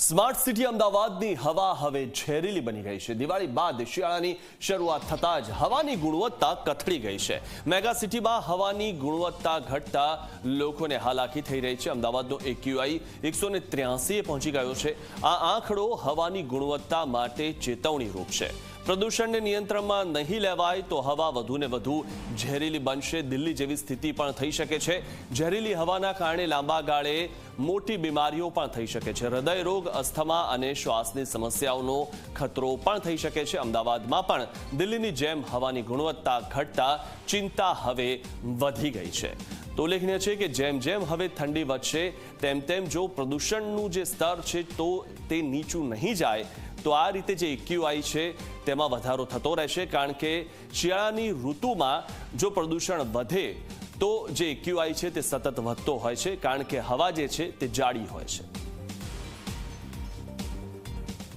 Smart city અમદાવાદની હવા હવે ઝેરીલી બની ગઈ છે. દિવાળી બાદ શિયાળાની શરૂઆત થતાં જ હવાની ગુણવત્તા કથળી ગઈ છે. મેગા સિટીમાં હવાની ગુણવત્તા ઘટતા લોકોને હાલાકી થઈ રહી છે. અમદાવાદનો એક્યુઆઈ એકસો ને ત્ર્યાસીએ પહોંચી ગયો છે. આ આંકડો હવાની ગુણવત્તા માટે ચેતવણી રૂપ છે. પ્રદૂષણને નિયંત્રણમાં નહીં લેવાય તો હવા વધુને વધુ ઝેરીલી બનશે. દિલ્હી જેવી સ્થિતિ પણ થઈ શકે છે. ઝેરીલી હવાના કારણે લાંબા ગાળે મોટી બીમારીઓ પણ થઈ શકે છે. હૃદય રોગ, અસ્થમા અને શ્વાસની સમસ્યાઓનો ખતરો પણ થઈ શકે છે. અમદાવાદમાં પણ દિલ્હીની જેમ હવાની ગુણવત્તા ઘટતા ચિંતા હવે વધી ગઈ છે. તો ઉલ્લેખનીય છે કે જેમ જેમ હવે ઠંડી વધશે, તેમ તેમ જો પ્રદૂષણનું જે સ્તર છે તો તે નીચું નહીં જાય, તો આ રીતે જે ઇક્યુઆઈ છે તેમાં વધારો થતો રહેશે. કારણ કે શિયાળાની ઋતુમાં જો પ્રદૂષણ વધે તો જે ક્યુઆઈ છે તે સતત વધતો હોય છે, કારણ કે હવા જે છે તે જાડી હોય છે.